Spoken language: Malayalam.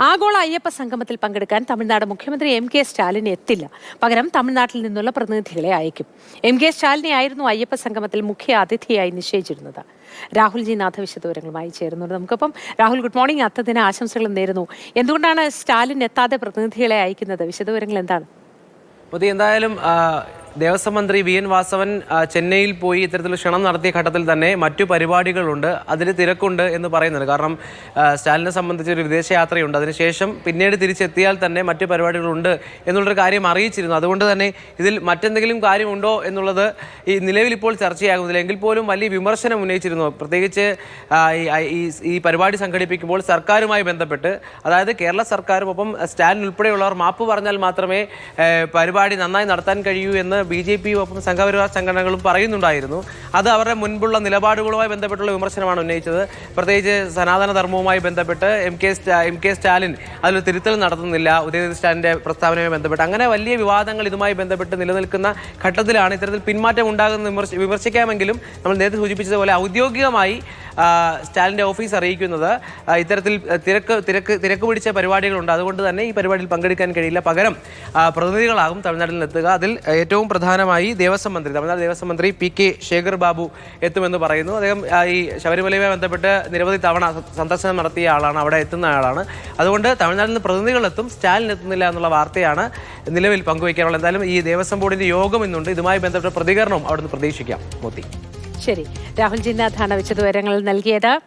ആഗോള അയ്യപ്പ സംഗമത്തിൽ പങ്കെടുക്കാൻ തമിഴ്നാട് മുഖ്യമന്ത്രി എം കെ സ്റ്റാലിൻ എത്തില്ല. പകരം തമിഴ്നാട്ടിൽ നിന്നുള്ള പ്രതിനിധികളെ അയക്കും. എം കെ സ്റ്റാലിനെ ആയിരുന്നു അയ്യപ്പ സംഗമത്തിൽ മുഖ്യ അതിഥിയായി നിശ്ചയിച്ചിരുന്നത്. രാഹുൽജി നാഥ വിശദവിവരങ്ങളുമായി ചേരുന്നുണ്ട് നമുക്കിപ്പം. Rahul good morning. അത്തദിന ആശംസകളും നേരുന്നു. എന്തുകൊണ്ടാണ് സ്റ്റാലിൻ എത്താതെ പ്രതിനിധികളെ അയക്കുന്നത്? വിശദവിവരങ്ങൾ എന്താണ്? എന്തായാലും ദേവസ്വം മന്ത്രി വി എൻ വാസവൻ ചെന്നൈയിൽ പോയി ഇത്തരത്തിൽ ക്ഷണം നടത്തിയ ഘട്ടത്തിൽ തന്നെ മറ്റു പരിപാടികളുണ്ട്. അതിന് തിരക്കുണ്ട് എന്ന് പറയുന്നുണ്ട്. കാരണം സ്റ്റാലിനെ സംബന്ധിച്ച് ഒരു വിദേശയാത്രയുണ്ട്. അതിനുശേഷം പിന്നീട് തിരിച്ചെത്തിയാൽ തന്നെ മറ്റു പരിപാടികളുണ്ട് എന്നുള്ളൊരു കാര്യം അറിയിച്ചിരുന്നു. അതുകൊണ്ട് തന്നെ ഇതിൽ മറ്റെന്തെങ്കിലും കാര്യമുണ്ടോ എന്നുള്ളത് ഈ നിലവിൽ ഇപ്പോൾ ചർച്ചയാകുന്നില്ല. എങ്കിൽ പോലും വലിയ വിമർശനം ഉന്നയിച്ചിരുന്നു. പ്രത്യേകിച്ച് ഈ- പരിപാടി സംഘടിപ്പിക്കുമ്പോൾ സർക്കാരുമായി ബന്ധപ്പെട്ട് അതായത് കേരള സർക്കാരും ഒപ്പം സ്റ്റാലിൻ ഉൾപ്പെടെയുള്ളവർ മാപ്പ് പറഞ്ഞാൽ മാത്രമേ പരിപാടി നന്നായി നടത്താൻ കഴിയൂ എന്ന് ബി ജെ പിയും ഒപ്പം സംഘപരിവാർ സംഘടനകളും പറയുന്നുണ്ടായിരുന്നു. അത് അവരുടെ മുൻപുള്ള നിലപാടുകളുമായി ബന്ധപ്പെട്ടുള്ള വിമർശനമാണ് ഉന്നയിച്ചത്. പ്രത്യേകിച്ച് സനാതന ധർമ്മവുമായി ബന്ധപ്പെട്ട് M K M K Stalin അതിൽ തിരുത്തൽ നടത്തുന്നില്ല. ഉദയനിധി സ്റ്റാലിന്റെ പ്രസ്താവനയുമായി ബന്ധപ്പെട്ട്. അങ്ങനെ വലിയ വിവാദങ്ങൾ ഇതുമായി ബന്ധപ്പെട്ട് നിലനിൽക്കുന്ന ഘട്ടത്തിലാണ് ഇത്തരത്തിൽ പിന്മാറ്റം ഉണ്ടാകുന്ന വിമർശിക്കാമെങ്കിലും നമ്മൾ നേരത്തെ സൂചിപ്പിച്ചതുപോലെ ഔദ്യോഗികമായി സ്റ്റാലിന്റെ ഓഫീസ് അറിയിക്കുന്നത്. ഇത്തരത്തിൽ തിരക്ക് തിരക്ക് തിരക്ക് പിടിച്ച പരിപാടികളുണ്ട്. അതുകൊണ്ട് തന്നെ ഈ പരിപാടിയിൽ പങ്കെടുക്കാൻ കഴിയില്ല. പകരം പ്രതിനിധികളാകും തമിഴ്നാട്ടിൽ എത്തുക. അതിൽ ഏറ്റവും പ്രധാനമായി ദേവസ്വം മന്ത്രി തമിഴ്നാട് ദേവസ്വം മന്ത്രി പി കെ ശേഖർ ബാബു എത്തുമെന്ന് പറയുന്നു. അദ്ദേഹം ഈ ശബരിമലയുമായി ബന്ധപ്പെട്ട് നിരവധി തവണ സന്ദർശനം നടത്തിയ ആളാണ് അവിടെ എത്തുന്ന ആളാണ്. അതുകൊണ്ട് തമിഴ്നാട്ടിൽ നിന്ന് പ്രതിനിധികൾ എത്തും സ്റ്റാലിൻ എത്തുന്നില്ല എന്നുള്ള വാർത്തയാണ് നിലവിൽ പങ്കുവയ്ക്കാനുള്ളത്. എന്തായാലും ഈ ദേവസ്വം ബോർഡിന്റെ യോഗം ഇന്നുണ്ട്. ഇതുമായി ബന്ധപ്പെട്ട പ്രതികരണവും അവിടുന്ന് പ്രതീക്ഷിക്കാം. മോദി. ശരി. രാഹുൽ ജിന്നാഥാണ് നാഥാണ് വിശദവിവരങ്ങൾ നൽകിയത്.